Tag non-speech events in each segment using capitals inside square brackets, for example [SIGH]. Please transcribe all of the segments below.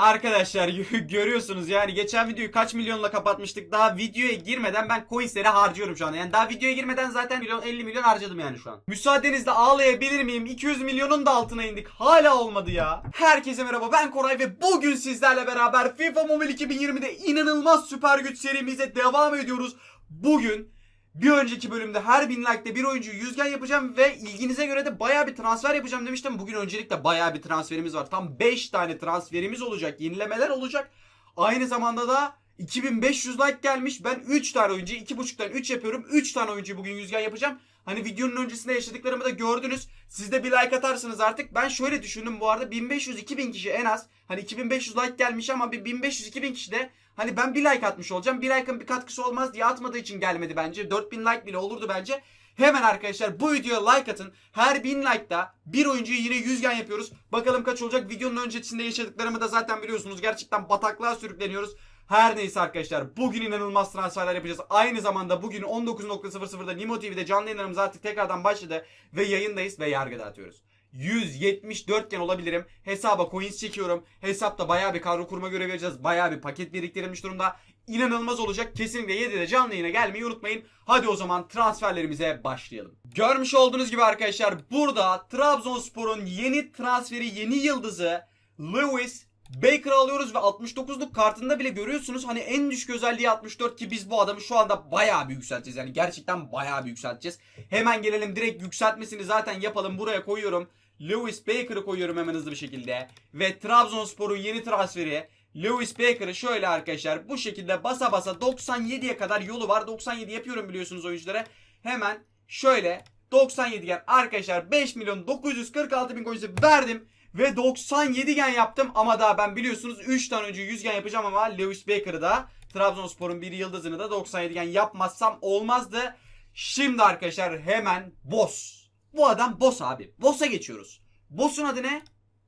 Arkadaşlar [LAUGHS] görüyorsunuz yani geçen videoyu kaç milyonla kapatmıştık. Daha videoya girmeden ben coinsleri harcıyorum şu anda. Yani daha videoya girmeden zaten milyon 50 milyon harcadım yani şu an. Müsaadenizle ağlayabilir miyim? 200 milyonun da altına indik. Hala olmadı ya. Herkese merhaba ben Koray ve bugün sizlerle beraber FIFA Mobile 2020'de inanılmaz süper güç serimize devam ediyoruz. Bugün bir önceki bölümde her bin like'de bir oyuncuyu yüzgen yapacağım ve ilginize göre de baya bir transfer yapacağım demiştim. Bugün öncelikle baya bir transferimiz var. Tam 5 tane transferimiz olacak. Yenilemeler olacak. Aynı zamanda da 2500 like gelmiş. Ben 3 tane oyuncuyu 2.5'tan 3 yapıyorum. 3 tane oyuncuyu bugün yüzgen yapacağım. Hani videonun öncesinde yaşadıklarımı da gördünüz. Siz de bir like atarsınız artık. Ben şöyle düşündüm bu arada 1500-2000 kişi en az. Hani 2500 like gelmiş ama bir 1500-2000 kişi de hani ben bir like atmış olacağım. Bir like'ın bir katkısı olmaz diye atmadığı için gelmedi bence. 4000 like bile olurdu bence. Hemen arkadaşlar bu videoya like atın. Her 1000 like'da bir oyuncuyu yine yüzgen yapıyoruz. Bakalım kaç olacak. Videonun öncesinde yaşadıklarımı da zaten biliyorsunuz. Gerçekten bataklığa sürükleniyoruz. Her neyse arkadaşlar bugün inanılmaz transferler yapacağız. Aynı zamanda bugün 19.00'da Nimo TV'de canlı yayınlarımız artık tekrardan başladı. Ve yayındayız ve yargı dağıtıyoruz. 174 gen olabilirim. Hesaba coins çekiyorum. Hesapta bayağı bir kadro kurma görevi vereceğiz. Bayağı bir paket biriktirilmiş durumda. İnanılmaz olacak. Kesinlikle 7'de canlı yayına gelmeyi unutmayın. Hadi o zaman transferlerimize başlayalım. Görmüş olduğunuz gibi arkadaşlar burada Trabzonspor'un yeni transferi, yeni yıldızı Lewis Baker'ı alıyoruz ve 69'luk kartında bile görüyorsunuz hani en düşük özelliği 64 ki biz bu adamı şu anda bayağı bir yükselteceğiz. Yani gerçekten bayağı bir yükselteceğiz. Hemen gelelim direkt yükseltmesini zaten yapalım. Buraya koyuyorum. Lewis Baker'ı koyuyorum hemen hızlı bir şekilde. Ve Trabzonspor'un yeni transferi Lewis Baker'ı şöyle arkadaşlar bu şekilde basa basa 97'ye kadar yolu var. 97 yapıyorum biliyorsunuz oyunculara. Hemen şöyle 97 gen arkadaşlar 5 milyon 946 bin coins'i verdim. Ve 97 gen yaptım ama daha ben biliyorsunuz 3 tane önce 100 gen yapacağım ama Lewis Baker'ı da Trabzonspor'un bir yıldızını da 97 gen yapmazsam olmazdı. Şimdi arkadaşlar hemen boss. Bu adam boss abi. Boss'a geçiyoruz. Boss'un adı ne?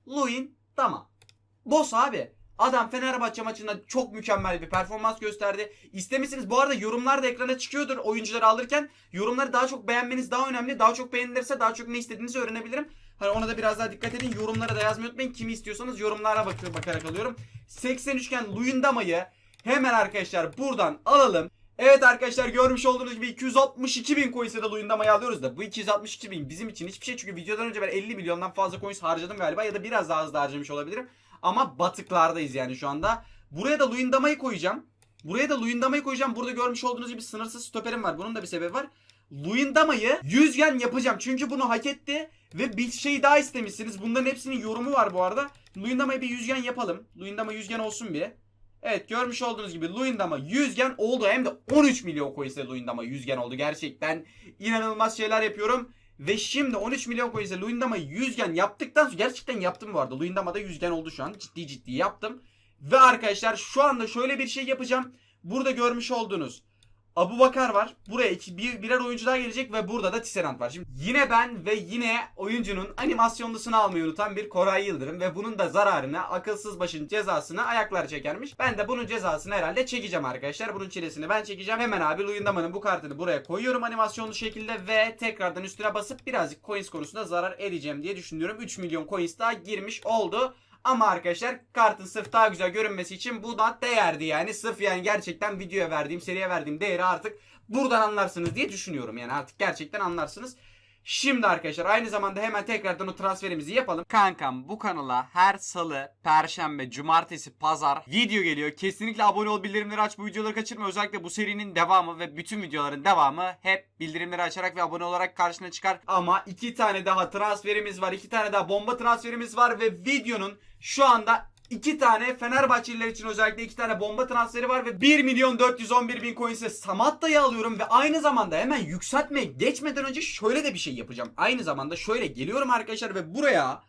Luin Dama. Boss abi. Adam Fenerbahçe maçında çok mükemmel bir performans gösterdi. İstemişsiniz bu arada yorumlar da ekrana çıkıyordur oyuncuları alırken. Yorumları daha çok beğenmeniz daha önemli. Daha çok beğenilirse daha çok ne istediğinizi öğrenebilirim. Hani ona da biraz daha dikkat edin. Yorumlara da yazmayı unutmayın. Kimi istiyorsanız yorumlara bak bakarak alıyorum. 83 iken Luyendama'yı hemen arkadaşlar buradan alalım. Evet arkadaşlar görmüş olduğunuz gibi 262 bin coins'e de Luyendama'yı alıyoruz da bu 262 bin bizim için hiçbir şey çünkü videodan önce ben 50 milyondan fazla coins harcadım galiba ya da biraz daha hızlı harcamış olabilirim. Ama batıklardayız yani şu anda. Buraya da Luyendama'yı koyacağım. Buraya da Luyendama'yı koyacağım. Burada görmüş olduğunuz gibi sınırsız stoperim var. Bunun da bir sebebi var. Luyendama'yı 100 yen yapacağım. Çünkü bunu hak etti. Ve bir şey daha istemişsiniz. Bunların hepsinin yorumu var bu arada. Luyendama'yı bir 100 yen yapalım. Luyendama 100 yen olsun bir. Evet görmüş olduğunuz gibi Luyendama 100 gen oldu. Hem de 13 milyon coins'e Luyendama 100 gen oldu. Gerçekten inanılmaz şeyler yapıyorum. Ve şimdi 13 milyon coins'e Luyendama 100 gen yaptıktan sonra gerçekten yaptım bu arada. Luyendama'da 100 gen oldu şu an. Ciddi ciddi yaptım. Ve arkadaşlar şu anda şöyle bir şey yapacağım. Burada görmüş olduğunuz Abu Bakar var. Buraya iki, bir, birer oyuncu daha gelecek ve burada da Tisserand var. Şimdi yine ben ve yine oyuncunun animasyonlusunu almayı unutan bir Koray Yıldırım ve bunun da zararını akılsız başın cezasını ayaklar çekermiş. Ben de bunun cezasını herhalde çekeceğim arkadaşlar. Bunun çilesini ben çekeceğim. Hemen abi Luyendama'nın bu kartını buraya koyuyorum animasyonlu şekilde ve tekrardan üstüne basıp birazcık coins konusunda zarar edeceğim diye düşünüyorum. 3 milyon coins daha girmiş oldu. Ama arkadaşlar kartın sırf daha güzel görünmesi için bu da değerdi yani. Sırf yani gerçekten videoya verdiğim, seriye verdiğim değeri artık buradan anlarsınız diye düşünüyorum. Yani artık gerçekten anlarsınız. Şimdi arkadaşlar aynı zamanda hemen tekrardan o transferimizi yapalım. Kankam bu kanala her salı, perşembe, cumartesi, pazar video geliyor. Kesinlikle abone ol, bildirimleri aç, bu videoları kaçırma. Özellikle bu serinin devamı ve bütün videoların devamı hep bildirimleri açarak ve abone olarak karşına çıkar. Ama iki tane daha transferimiz var. iki tane daha bomba transferimiz var ve videonun şu anda İki tane Fenerbahçeliler için özellikle iki tane bomba transferi var ve 1 milyon 411 bin coins'e Samatta'yı alıyorum ve aynı zamanda hemen yükseltmeye geçmeden önce şöyle de bir şey yapacağım. Aynı zamanda şöyle geliyorum arkadaşlar ve buraya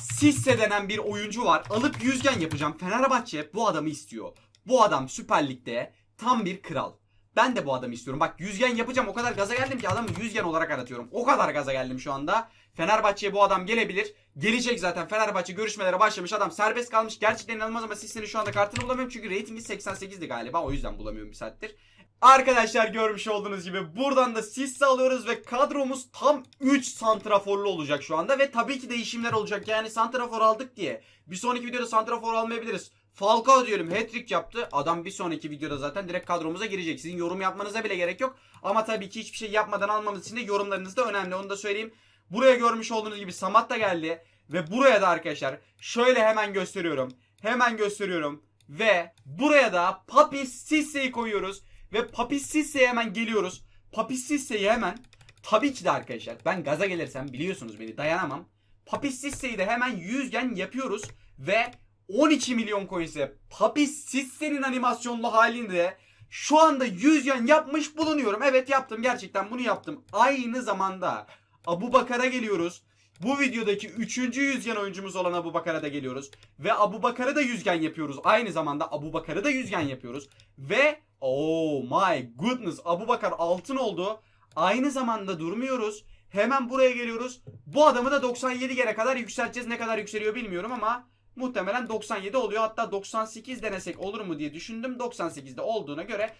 Sisse denen bir oyuncu var. Alıp yüzgen yapacağım. Fenerbahçe bu adamı istiyor. Bu adam Süper Lig'de tam bir kral. Ben de bu adamı istiyorum. Bak yüzgen yapacağım. O kadar gaza geldim ki adamı yüzgen olarak aratıyorum. O kadar gaza geldim şu anda. Fenerbahçe'ye bu adam gelebilir. Gelecek zaten. Fenerbahçe görüşmelere başlamış. Adam serbest kalmış. Gerçekten inanılmaz ama Sisse'nin şu anda kartını bulamıyorum. Çünkü reytingi 88'di galiba. O yüzden bulamıyorum bir saattir. Arkadaşlar görmüş olduğunuz gibi buradan da Sisse alıyoruz ve kadromuz tam 3 santraforlu olacak şu anda ve tabii ki değişimler olacak. Yani santrafor aldık diye bir sonraki videoda santrafor almayabiliriz. Falcao diyelim hat-trick yaptı. Adam bir sonraki videoda zaten direkt kadromuza girecek. Sizin yorum yapmanıza bile gerek yok. Ama tabii ki hiçbir şey yapmadan almamız için de yorumlarınız da önemli. Onu da söyleyeyim. Buraya görmüş olduğunuz gibi Samat da geldi. Ve buraya da arkadaşlar şöyle hemen gösteriyorum. Hemen gösteriyorum. Ve buraya da Papi Sisse'yi koyuyoruz. Ve Papi Sisse'ye hemen geliyoruz. Papi Sisse'yi hemen tabii ki de arkadaşlar ben gaza gelirsem biliyorsunuz beni dayanamam. Papi Sisse'yi de hemen 100 gen yapıyoruz. Ve 12 milyon coins'e Papi Sisse'nin animasyonlu halinde şu anda 100 gen yapmış bulunuyorum. Evet yaptım gerçekten bunu yaptım. Aynı zamanda Abu Bakar'a geliyoruz. Bu videodaki 3. yüzgen oyuncumuz olan Abu Bakar'a da geliyoruz. Ve Abu Bakar'a da yüzgen yapıyoruz. Aynı zamanda Abu Bakar'a da yüzgen yapıyoruz. Ve oh my goodness Abu Bakar altın oldu. Aynı zamanda durmuyoruz. Hemen buraya geliyoruz. Bu adamı da 97 gene kadar yükselteceğiz. Ne kadar yükseliyor bilmiyorum ama muhtemelen 97 oluyor. Hatta 98 denesek olur mu diye düşündüm. 98'de olduğuna göre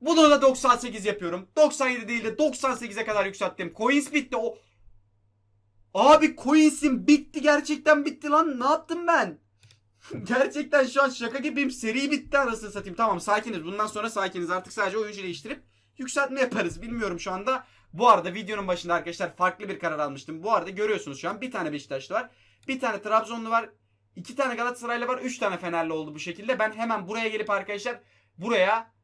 bunu da 98 yapıyorum. 97 değil de 98'e kadar yükselttim. Coins bitti. O Abi coins'im bitti gerçekten bitti lan. Ne yaptım ben? [LAUGHS] gerçekten şu an şaka gibiyim. Seri bitti anasını satayım. Tamam sakiniz. Bundan sonra sakiniz. Artık sadece oyuncu değiştirip yükseltme yaparız. Bilmiyorum şu anda. Bu arada videonun başında arkadaşlar farklı bir karar almıştım. Bu arada görüyorsunuz şu an bir tane Beşiktaşlı var. Bir tane Trabzonlu var. iki tane Galatasaraylı var. Üç tane Fenerli oldu bu şekilde. Ben hemen buraya gelip arkadaşlar buraya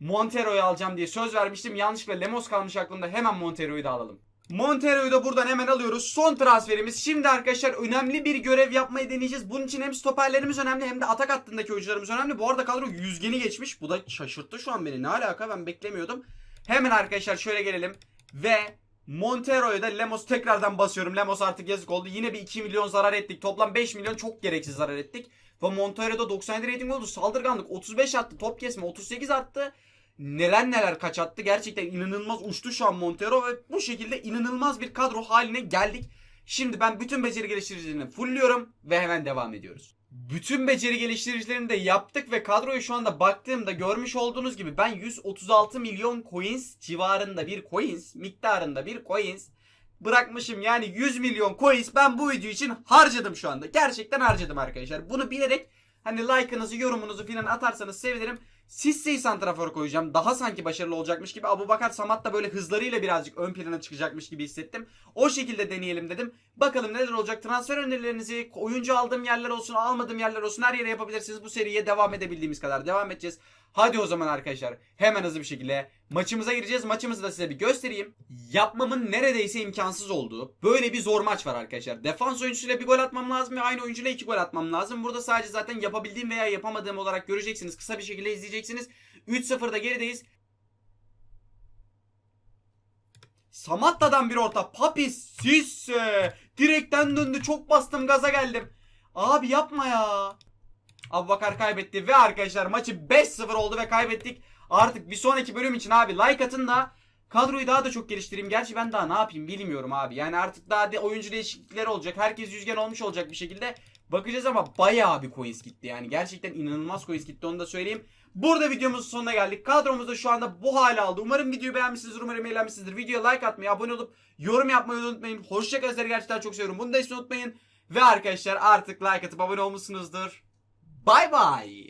Montero'yu alacağım diye söz vermiştim. Yanlışlıkla Lemos kalmış aklımda. Hemen Montero'yu da alalım. Montero'yu da buradan hemen alıyoruz. Son transferimiz. Şimdi arkadaşlar önemli bir görev yapmayı deneyeceğiz. Bunun için hem stoperlerimiz önemli hem de atak hattındaki oyuncularımız önemli. Bu arada kadro yüzgeni geçmiş. Bu da şaşırttı şu an beni. Ne alaka ben beklemiyordum. Hemen arkadaşlar şöyle gelelim. Ve Montero'yu da Lemos tekrardan basıyorum. Lemos artık yazık oldu. Yine bir 2 milyon zarar ettik. Toplam 5 milyon çok gereksiz zarar ettik. Ve Montero'da 97 rating oldu. Saldırganlık 35 attı. Top kesme 38 attı neler neler kaç attı. Gerçekten inanılmaz uçtu şu an Montero ve bu şekilde inanılmaz bir kadro haline geldik. Şimdi ben bütün beceri geliştiricilerini fullliyorum ve hemen devam ediyoruz. Bütün beceri geliştiricilerini de yaptık ve kadroyu şu anda baktığımda görmüş olduğunuz gibi ben 136 milyon coins civarında bir coins miktarında bir coins bırakmışım. Yani 100 milyon coins ben bu video için harcadım şu anda. Gerçekten harcadım arkadaşlar. Bunu bilerek hani like'ınızı yorumunuzu filan atarsanız sevinirim. Sisse'yi santrafor koyacağım. Daha sanki başarılı olacakmış gibi. Abu Bakar Samat da böyle hızlarıyla birazcık ön plana çıkacakmış gibi hissettim. O şekilde deneyelim dedim. Bakalım neler olacak. Transfer önerilerinizi oyuncu aldığım yerler olsun almadığım yerler olsun her yere yapabilirsiniz. Bu seriye devam edebildiğimiz kadar devam edeceğiz. Hadi o zaman arkadaşlar hemen hızlı bir şekilde maçımıza gireceğiz. Maçımızı da size bir göstereyim. Yapmamın neredeyse imkansız olduğu böyle bir zor maç var arkadaşlar. Defans oyuncusuyla bir gol atmam lazım ve aynı oyuncuyla iki gol atmam lazım. Burada sadece zaten yapabildiğim veya yapamadığım olarak göreceksiniz. Kısa bir şekilde izleyeceksiniz. 3-0'da gerideyiz. Samatta'dan bir orta. Papi Sisse. Direkten döndü. Çok bastım gaza geldim. Abi yapma ya. Abubakar kaybetti ve arkadaşlar maçı 5-0 oldu ve kaybettik. Artık bir sonraki bölüm için abi like atın da kadroyu daha da çok geliştireyim. Gerçi ben daha ne yapayım bilmiyorum abi. Yani artık daha de oyuncu değişiklikleri olacak. Herkes yüzgen olmuş olacak bir şekilde. Bakacağız ama bayağı bir coins gitti yani. Gerçekten inanılmaz coins gitti onu da söyleyeyim. Burada videomuzun sonuna geldik. Kadromuz da şu anda bu hale aldı. Umarım videoyu beğenmişsinizdir. Umarım eğlenmişsinizdir. Videoya like atmayı, abone olup yorum yapmayı unutmayın. Hoşçakalın. Sizleri gerçekten çok seviyorum. Bunu da hiç unutmayın. Ve arkadaşlar artık like atıp abone olmuşsunuzdur. Bye bye.